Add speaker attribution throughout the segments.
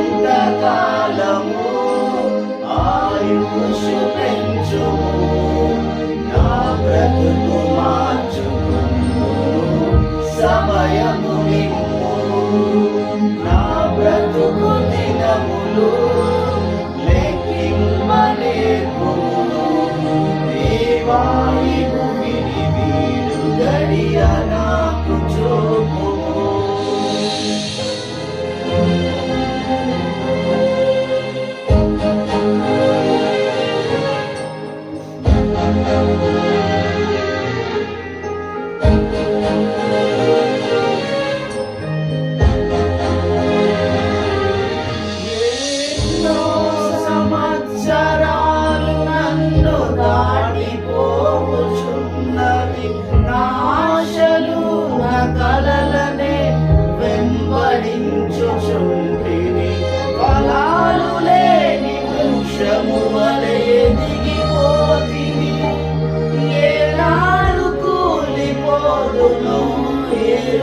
Speaker 1: కొంతకాలము ఆయుష్ పెంచుము నా బ్రతుకు మార్చుకుందు సమయము నిమ్ము నా బ్రతుకు దినములు లెక్కింపలేకుము దేవా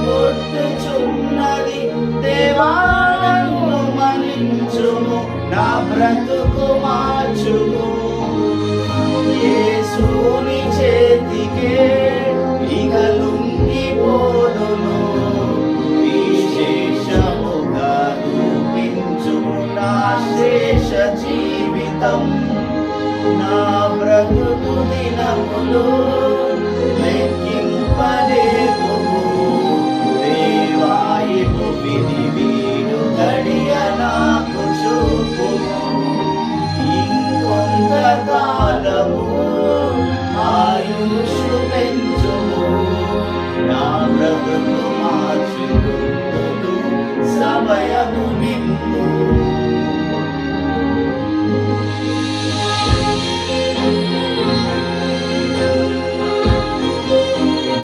Speaker 1: పుట్టుచున్నది దేవాలను మనించుము నా బ్రతుకు మార్చుము. యేసుని చేతికే ఇక లొంగిపోదును. విశేషముగా నా శేష జీవితం. నా బ్రతుకు దినములు Adam.